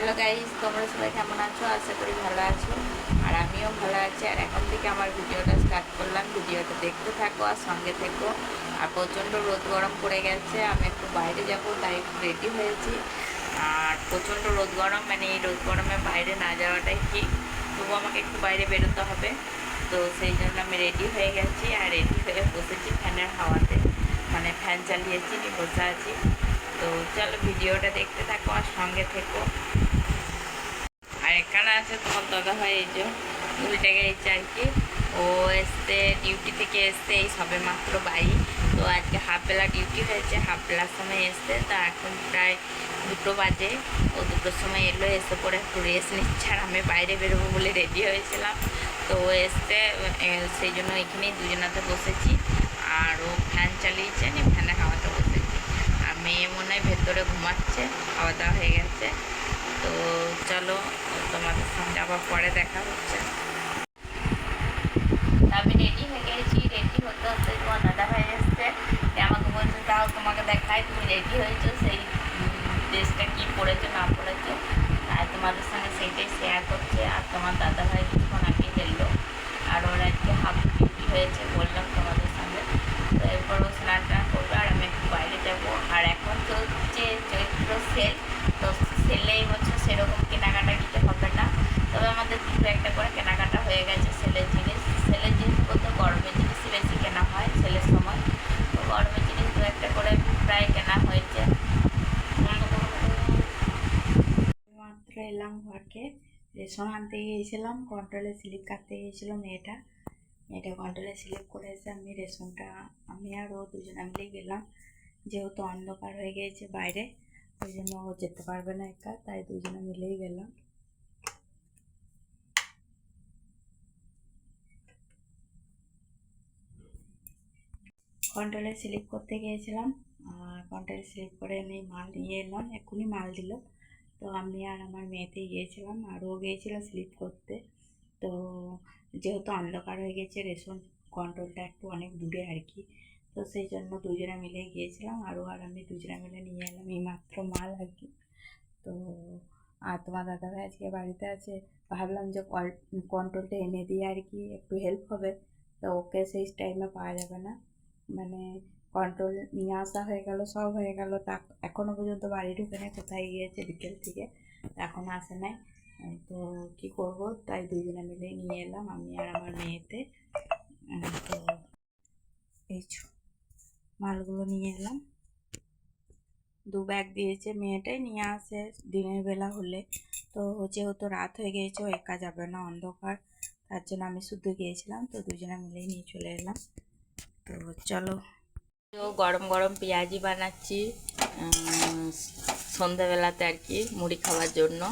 Hello guys, তোমরা সবাই কেমন আছো? আশা করি ভালো আছো। আর আমিও ভালো আছি। আর এখন থেকে আমার ভিডিওটা স্টার্ট করলাম। ভিডিওটা দেখতে থাকো আর সঙ্গে থেকো। আর প্রচণ্ড রোদ গরম পড়ে গেছে। আমি একটু বাইরে যাব, তাই একটু রেডি হয়েছি। আর প্রচণ্ড রোদ গরম মানে এই রোদ গরমে বাইরে না যাওয়াটাই ঠিক। তবু আমাকে একটু বাইরে বেরোতে হবে। তো সেই জন্য আমি রেডি হয়ে গেছি। আর রেডি হয়ে বসেছি ফ্যানের হাওয়াতে। মানে ফ্যান চালিয়েছি, বসে আছি। তো চলো ভিডিওটা দেখতে থাকো আর সঙ্গে থেকো। আছে তোমার দাদা ভাই এই যে উল্টে গেছে আর কি। ও এসছে ডিউটি থেকে এসছে এই সবে মাত্র বাড়ি তো আজকে হাফ বেলা ডিউটি হয়েছে হাফ বেলার সময় এসছে তা এখন প্রায় দুটো বাজে। ও দুটোর সময় এলো এসে পরে একটু রেস্ট নিচ্ছে আর আমি বাইরে বেরোবো বলে রেডি হয়েছিলাম। তো ও এসছে এ, সেই জন্য এখানেই দুজনাতে বসেছি। আর ও ফ্যান চালিয়েছে নিয়ে ফ্যানে হাওয়াতে বসেছি। আর মেয়ে মনে হয় ভেতরে ঘুমাচ্ছে খাওয়া দাওয়া হয়ে গেছে। তো চলো, তোমাদের সঙ্গে আবার পরে দেখা হচ্ছে। আমি রেডি হয়ে গেছি রেডি হতে হতে তোমার দাদা ভাই এসছে। আমাকে বলছে তাও তোমাকে দেখায় তুমি রেডি হয়েছো, সেই ড্রেসটা কি পরেছো, না পরেছো? আর তোমাদের সঙ্গে সেইটাই শেয়ার করছে, আর তোমার দাদা ভাই কিছুক্ষণ আগে এলো আর ওর আজকে হাফ ডিউটি হয়েছে বললাম তোমাদের সঙ্গে তো এরপর ও স্নান টান করবে আর আমি একটু বাইরে যাব আর এখন চলছে চৈত্র সেল তো সেলে এই বছর সেরকম কেনাকাটা কিছু হবে না তবে আমাদের দুটো একটা করে কেনাকাটা হয়ে গেছে সেলের জিনিস সেলের জিনিস বলতে গরমের জিনিসই বেশি কেনা হয় ছেলের সময়। তো গরমের জিনিস দু একটা করে প্রায় কেনা হয়েছে। মাত্র এলাম ঘরকে, রেশন আনতে গিয়েছিলাম কন্ট্রোলে স্লিপ কাটতে গিয়েছিল মেয়েটা। মেয়েটা কন্ট্রোলে স্লিপ করে এসে আমি রেশনটা, আমি আর ও দুজনে মিলেই গেলাম। যেহেতু অন্ধকার হয়ে গিয়েছে বাইরে, ওই জন্য ও যেতে পারবে না একা, তাই দুজনে মিলেই গেলাম। কন্ট্রোলে স্লিপ করতে গিয়েছিলাম। কন্ট্রোলে স্লিপ করে এনে মাল নিয়ে এলাম, এক্ষুনি মাল দিল। তো আমি আর আমার মেয়েতে গিয়েছিলাম, আর ও গিয়েছিল স্লিপ করতে। তো যেহেতু অন্ধকার হয়ে গেছে, রেশন কন্ট্রোলটা একটু অনেক দূরে আর কি। তো সেই জন্য দুজনে মিলে গিয়েছিলাম আরও আর আমি দুজনে মিলে নিয়ে এলাম এই মাত্র মাল আর কি। তো, আর তোমার দাদাভাই আজকে বাড়িতে আছে? ভাবলাম যে কল কন্ট্রোলটা এনে দিয়ে আর কি, একটু হেল্প হবে। তো ওকে সেই টাইমে পাওয়া যাবে না। মানে কন্ট্রোল নিয়ে আসা হয়ে গেল, সব হয়ে গেল। তা এখনও পর্যন্ত বাড়ি ঢুকে নেই, কোথায় গিয়েছে বিকেল থেকে এখনও আসে নাই। তো কি করব? তাই দুজনে মিলে নিয়ে এলাম, আমি আর আমার মেয়েতে। তো এই মালগুলো নিয়ে এলাম। দু ব্যাগ দিয়েছে মেয়েটাই, নিয়ে আসে দিনের বেলা হলে। তো যেহেতু রাত হয়ে গিয়েছে একা যাবে না, অন্ধকার, তার জন্য আমি শুধু গিয়েছিলাম, তো দুজনে মিলেই নিয়ে চলে এলাম। তো চলো। গরম গরম পেঁয়াজি বানাচ্ছি সন্ধ্যাবেলাতে আর কি, মুড়ি খাওয়ার জন্য।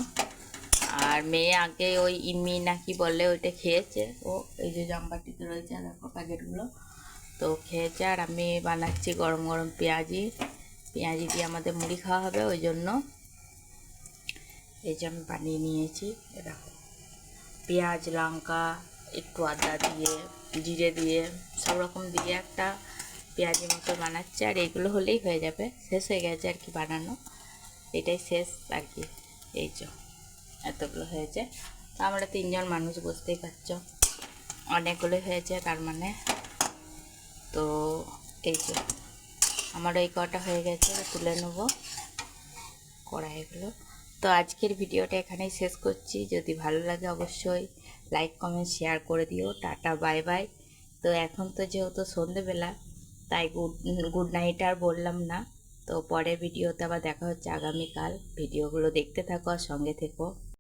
আর মেয়ে আগে ওই ইমি নাকি বলে ওইটা খেয়েছে। ও, এই যে জামবাটিতে রয়েছে দেখো প্যাকেটগুলো। তো খেয়েছে, আর আমি বানাচ্ছি গরম গরম পেঁয়াজি। পেঁয়াজি দিয়ে আমাদের মুড়ি খাওয়া হবে, ওই জন্য। এই যে আমি বানিয়ে নিয়েছি দেখো। পেঁয়াজ, লঙ্কা, একটু আদা দিয়ে, জিরে দিয়ে। সব রকম দিয়ে একটা পেঁয়াজি মতো বানাচ্ছে, আর এগুলো হলেই হয়ে যাবে। শেষ হয়ে গেছে আর কি বানানো। এটাই শেষ আর কি। এই যে, এতগুলো হয়েছে। তো আমরা তিনজন মানুষ বুঝতেই পারছ অনেকগুলো হয়েছে তার মানে। তো এই যে আমার এই কটা হয়ে গেছে, তুলে নেব কড়াইগুলো। তো আজকের ভিডিওটা এখানেই শেষ করছি। যদি ভালো লাগে অবশ্যই লাইক, কমেন্ট, শেয়ার করে দিও। Tata, bye bye. তো এখন তো যেহেতু সন্ধেবেলা, তাই গুড গুড নাইট আর বললাম না। তো পরের ভিডিওতে আবার দেখা হচ্ছে আগামীকাল। ভিডিওগুলো দেখতে থাকো আর সঙ্গে থেকো।